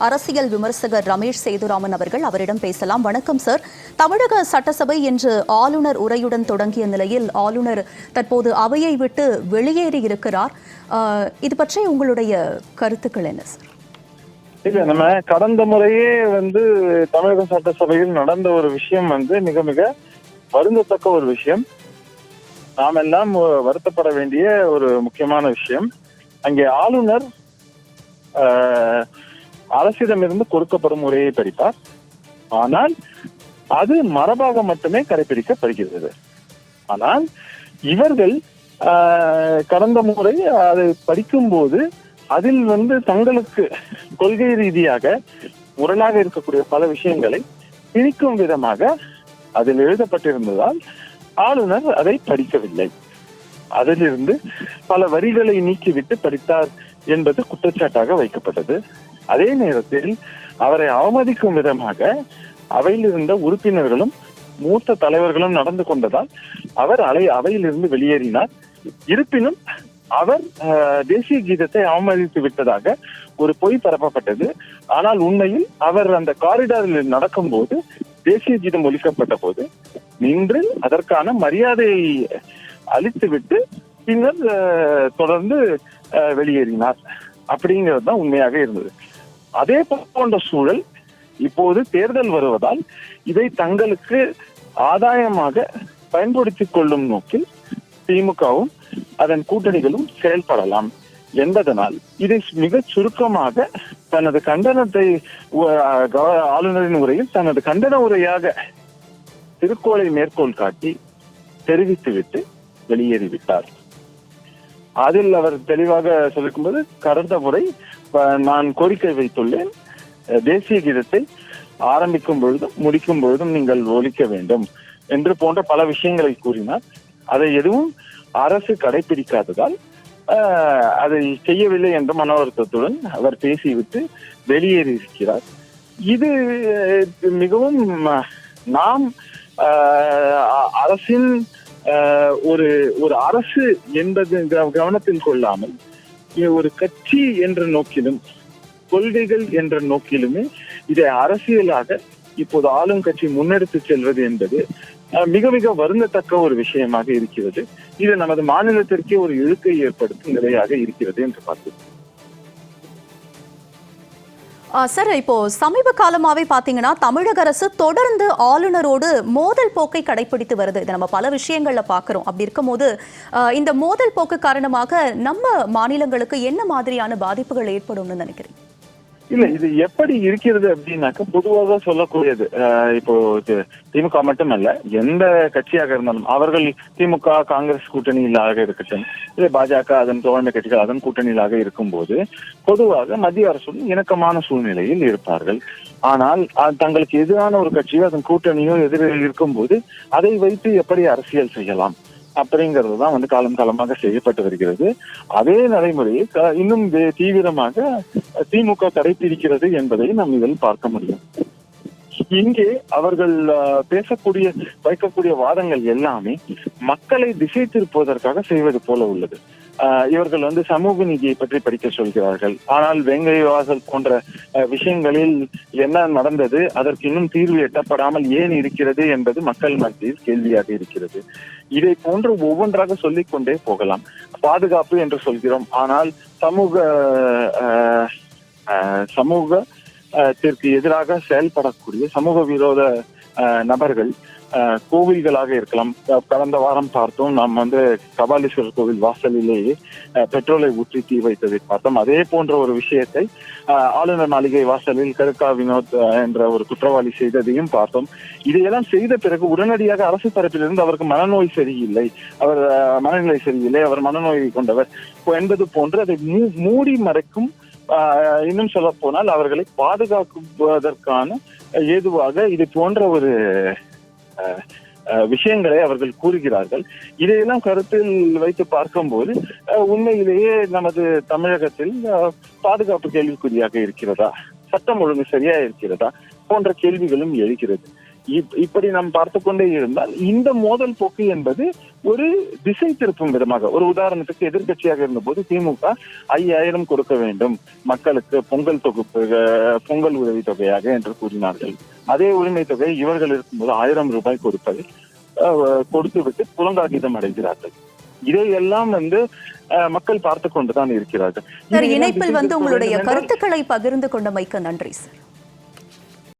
அரசியல் விமர்சகர் ரமேஷ் சேதுராமன் அவர்கள் அவரிடம் பேசலாம். வணக்கம் சார் தமிழக சட்டசபை இன்று ஆளுநர் உரையுடன் தொடங்கிய நிலையில் ஆளுநர் தற்போது அவையை விட்டு வெளியேறி இருக்கிறார். ஆஹ், இது பற்றி உங்களுடைய கருத்துக்கள் என்ன சார் இல்ல நம்ம கடந்த முறையே வந்து தமிழக சட்டசபையில் நடந்த ஒரு விஷயம் வந்து மிக மிக வருந்தத்தக்க ஒரு விஷயம். நாம் எல்லாம் வருத்தப்பட வேண்டிய ஒரு முக்கியமான விஷயம். அங்கே ஆளுநர் ஆஹ், அரசிடமிருந்து கொடுக்கப்படும் முறையை படிப்பார் ஆனால் அது மரபாக மட்டுமே கடைபிடிக்கப்படுகிறது. ஆனால் இவர்கள் கடந்த முறை அதை படிக்கும்போது அதில் வந்து தங்களுக்கு கொள்கை ரீதியாக முரணாக இருக்கக்கூடிய பல விஷயங்களை திணிக்கும் விதமாக அதில் எழுதப்பட்டிருந்ததால் ஆளுநர் அதை படிக்கவில்லை. அதிலிருந்து பல வரிகளை நீக்கிவிட்டு படித்தார் என்பது குற்றச்சாட்டாக வைக்கப்பட்டது. அதே நேரத்தில் அவரை அவமதிக்கும் விதமாக அவையில் இருந்த உறுப்பினர்களும் மூத்த தலைவர்களும் நடந்து கொண்டதால் அவர் அலை அவையிலிருந்து வெளியேறினார். இருப்பினும் அவர் தேசிய கீதத்தை அவமதித்து விட்டதாக ஒரு பொய் பரப்பப்பட்டது. ஆனால் உண்மையில் அவர் அந்த காரிடாரில் நடக்கும்போது தேசிய கீதம் ஒலிக்கப்பட்ட போது நின்று அதற்கான மரியாதையை அளித்துவிட்டு பின்னர் தொடர்ந்து அஹ், வெளியேறினார். அப்படிங்கிறது தான் உண்மையாக இருந்தது. அதே போன்ற சூழல் இப்போது தேர்தல் வருவதால் இதை தங்களுக்கு ஆதாயமாக பயன்படுத்திக் கொள்ளும் நோக்கில் திமுகவும் அதன் கூட்டணிகளும் செயல்படலாம் என்பதனால் இதை மிக சுருக்கமாக தனது கண்டனத்தை ஆளுநரின் உரையில் தனது கண்டன உரையாக திருக்கோளை மேற்கோள் காட்டி தெரிவித்துவிட்டு வெளியேறிவிட்டார். அதில் அவர் தெளிவாக சொல்லிருக்கும்போது கடந்த முறை நான் கோரிக்கை வைத்துள்ளேன். தேசிய கீதத்தை ஆரம்பிக்கும் பொழுதும் முடிக்கும் பொழுதும் நீங்கள் ஒலிக்க வேண்டும் என்று போன்ற பல விஷயங்களை கூறினார். அதை எதுவும் அரசு கடைபிடிக்காததால் அதை செய்யவில்லை என்ற மன வருத்தத்துடன் அவர் பேசிவிட்டு வெளியேறி இருக்கிறார். இது மிகவும் நாம் அரசின் ஒரு ஒரு அரசு என்பது கவனத்தில் கொள்ளாமல் ஒரு கட்சி என்ற நோக்கிலும் கொள்கைகள் என்ற நோக்கிலுமே இதை அரசியலாக இப்போது ஆளும் கட்சி முன்னெடுத்து செல்வது என்பது அஹ், மிக மிக வருந்தத்தக்க ஒரு விஷயமாக இருக்கிறது. இது நமது மாநிலத்திற்கே ஒரு இழுக்கை ஏற்படுத்தும் நிலையாக இருக்கிறது என்று பார்க்கிறோம். சார் இப்போ சமீப காலமாகவே பார்த்தீங்கன்னா தமிழக அரசு தொடர்ந்து ஆளுநரோடு மோதல் போக்கை கடைபிடித்து வருது. இதை நம்ம பல விஷயங்களில் பார்க்குறோம் அப்படி இருக்கும்போது இந்த மோதல் போக்கு காரணமாக நம்ம மாநிலங்களுக்கு என்ன மாதிரியான பாதிப்புகள் ஏற்படும்னு நினைக்கிறீங்க? இல்ல இது எப்படி இருக்கிறது அப்படின்னாக்க பொதுவாக சொல்லக்கூடியது. இப்போ திமுக மட்டுமல்ல எந்த கட்சியாக இருந்தாலும் அவர்கள் திமுக காங்கிரஸ் கூட்டணியிலாக இருக்கட்டும் இல்லை பாஜக அதன் தோழமை கட்சிகள் அதன் கூட்டணியிலாக இருக்கும்போது பொதுவாக மத்திய அரசுடன் இணக்கமான சூழ்நிலையில் இருப்பார்கள். ஆனால் தங்களுக்கு எதிரான ஒரு கட்சியோ அதன் கூட்டணியோ எதிரில் இருக்கும்போது அதை வைத்து எப்படி அரசியல் செய்யலாம்? அப்படிங்கிறது தான் வந்து காலம் காலமாக செய்யப்பட்டு வருகிறது. அதே நடைமுறையை இன்னும் தீவிரமாக திமுக கடைபிடிக்கிறது என்பதை நாம் இதில் பார்க்க முடியும். இங்கே அவர்கள் அஹ், பேசக்கூடிய வைக்கக்கூடிய வாதங்கள் எல்லாமே மக்களை திசை திருப்புவதற்காக செய்வது போல உள்ளது. இவர்கள் வந்து சமூக நீதியை பற்றி படிக்க சொல்கிறார்கள். ஆனால் வேங்கை வாசல் போன்ற அஹ், விஷயங்களில் என்ன நடந்தது அதற்கு இன்னும் தீர்வு எட்டப்படாமல் ஏன் இருக்கிறது என்பது மக்கள் மத்தியில் கேள்வியாக இருக்கிறது. இதை போன்று ஒவ்வொன்றாக சொல்லிக் கொண்டே போகலாம். பாதுகாப்பு என்று சொல்கிறோம். ஆனால் சமூக அஹ், அஹ், சமூக அஹ், எதிராக செயல்படக்கூடிய சமூக விரோத நபர்கள் கோவில்களாக இருக்கலாம். கடந்த வாரம் பார்த்தோம் நாம் வந்து கபாலீஸ்வரர் கோவில் வாசலிலேயே பெட்ரோலை ஊற்றி தீ வைத்ததை பார்த்தோம். அதே போன்ற ஒரு விஷயத்தை அஹ், ஆளுநர் மாளிகை வாசலில் கருக்கா வினோத் என்ற ஒரு குற்றவாளி செய்ததையும் பார்த்தோம். இதையெல்லாம் செய்த பிறகு உடனடியாக அரசு தரப்பிலிருந்து அவருக்கு மனநோய் சரியில்லை. அவர் மனநிலை சரியில்லை. அவர் மனநோய் கொண்டவர். என்பது போன்று அதை மூ- மூடி மறைக்கும் இன்னும் சொல்ல போனால் அவர்களை பாதுகாக்குவதற்கான ஏதுவாக இது போன்ற ஒரு விஷயங்களை அவர்கள் கூறுகிறார்கள். இதையெல்லாம் கருத்தில் வைத்து பார்க்கும்போது உண்மையிலேயே நமது தமிழகத்தில் பாதுகாப்பு கேள்விக்குறியாக இருக்கிறதா? சட்டம் ஒழுங்கு சரியா இருக்கிறதா? போன்ற கேள்விகளும் எழுகிறது. இப்படி நாம் பார்த்து கொண்டே இருந்தால் இந்த மோதல் போக்கு என்பது ஒரு திசை திருப்பும் விதமாக ஒரு உதாரணத்துக்கு எதிர்க்கட்சியாக இருந்தபோது திமுக ஐயாயிரம் கொடுக்க வேண்டும் மக்களுக்கு பொங்கல் தொகுப்பு பொங்கல் உதவி தொகையாக என்று கூறினார்கள். அதே உரிமை தொகை இவர்கள் இருக்கும்போது ஆயிரம் ரூபாய் கொடுப்பதை கொடுத்துவிட்டு புலங்காகிதம் அடைகிறார்கள். இதையெல்லாம் வந்து மக்கள் பார்த்து கொண்டுதான் இருக்கிறார்கள். இணைப்பில் வந்து உங்களுடைய கருத்துக்களை பகிர்ந்து கொண்டமைக்கு நன்றி சார்.